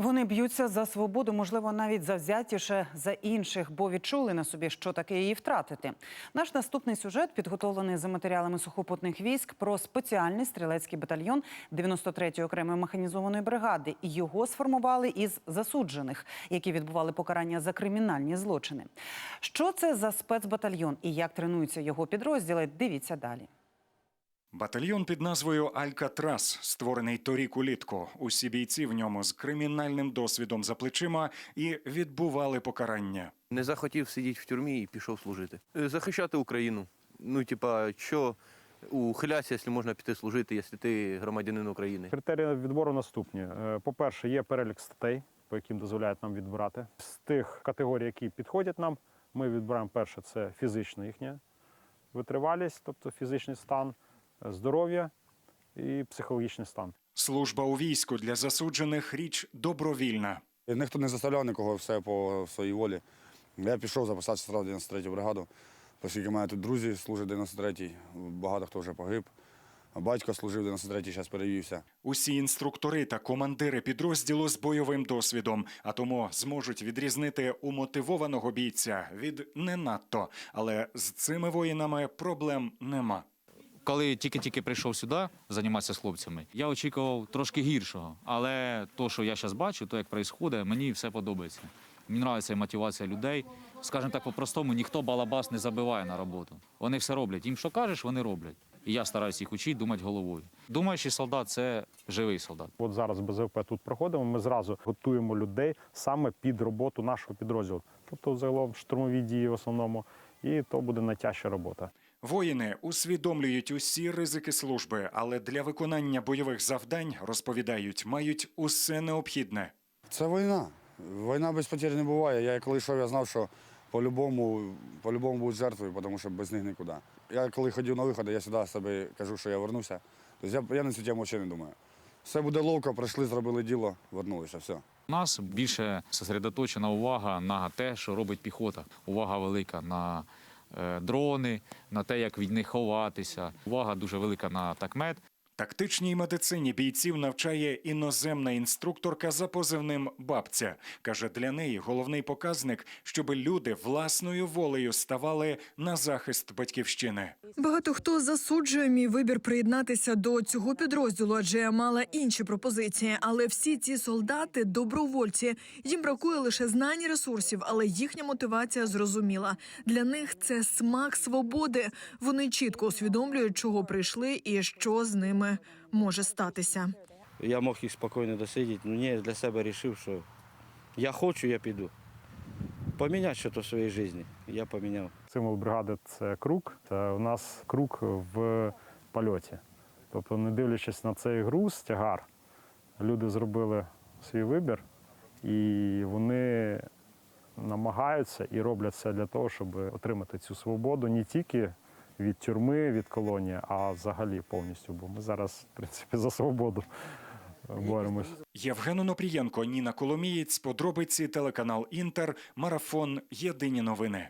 Вони б'ються за свободу, можливо, навіть завзятіше за інших, бо відчули на собі, що таке її втратити. Наш наступний сюжет підготовлений за матеріалами сухопутних військ про спеціальний стрілецький батальйон 93-ї окремої механізованої бригади. І Його сформували із засуджених, які відбували покарання за кримінальні злочини. Що це за спецбатальйон і як тренуються його підрозділи? Дивіться далі. Батальйон під назвою Алькатрас, створений торік улітку. Усі бійці в ньому з кримінальним досвідом за плечима і відбували покарання. Не захотів сидіти в тюрмі і пішов служити. Е, Захищати Україну. Ну, типа, що ухилятися, якщо можна піти служити, якщо ти громадянин України. Критерії відбору наступні. Е, По-перше, є перелік статей, по яким дозволяють нам відбирати. З тих категорій, які підходять нам, ми відбираємо перше це фізична їхня витривалість, тобто фізичний стан, здоров'я і психологічний стан. Служба у війську для засуджених річ добровільна. Ніхто не заставляв нікого все по своїй волі. Я пішов записатися одразу в 93 бригаду, оскільки мене тут друзі служать в 93-й, багато хто вже погиб. Батько служив в 93-й, зараз перевівся. Усі інструктори та командири підрозділу з бойовим досвідом, а тому зможуть відрізнити умотивованого бійця від не надто. Але з цими воїнами проблем нема. Коли тільки-тільки прийшов сюди займатися з хлопцями, я очікував трошки гіршого. Але то, що я зараз бачу, то як відбувається, мені все подобається. Мені подобається мотивація людей. Скажімо так, по-простому, ніхто балабас не забиває на роботу. Вони все роблять. Їм що кажеш, вони роблять. І я стараюся їх вчити думати головою. Думаючий солдат це живий солдат. От зараз БЗВП тут проходимо. Ми зразу готуємо людей саме під роботу нашого підрозділу. Тобто, загалом штурмові дії в основному, і то буде найтяжча робота. Воїни усвідомлюють усі ризики служби, але для виконання бойових завдань розповідають, мають усе необхідне. Це війна. Війна без потерь не буває. Я коли йшов, я знав, що по-любому, по-любому будуть жертви, тому що без них нікуди. Я коли ходив на виходи, я завжди собі кажу, що я вернуся. Тобто я, я на цю тему взагалі не думаю. Все буде ловко, прийшли, зробили діло, вернулися, все. У нас більше сосредоточена увага на те, що робить піхота. Увага велика на дрони, на те, як від них ховатися. Увага дуже велика на такмет. Тактичній медицині бійців навчає іноземна інструкторка за позивним бабця. Каже, для неї головний показник, щоб люди власною волею ставали на захист батьківщини. Багато хто засуджує мій вибір приєднатися до цього підрозділу, адже я мала інші пропозиції. Але всі ці солдати добровольці. Їм бракує лише знань і ресурсів, але їхня мотивація зрозуміла. Для них це смак свободи. Вони чітко усвідомлюють, чого прийшли і що з ними може статися. Я мог їх спокійно досидіти, але ні, для себе вирішив, що я хочу, я піду. Поміняти щось в своїй житті. Я поміняв. Символ бригади це круг. Це у нас круг в польоті. Тобто, не дивлячись на цей груз, тягар, люди зробили свій вибір, і вони намагаються і роблять все для того, щоб отримати цю свободу не тільки від тюрми, від колонії, а взагалі повністю. Бо ми зараз, в принципі, за свободу боремось. Євген Онопрієнко, Ніна Коломієць, подробиці телеканал Інтер, марафон Єдині новини.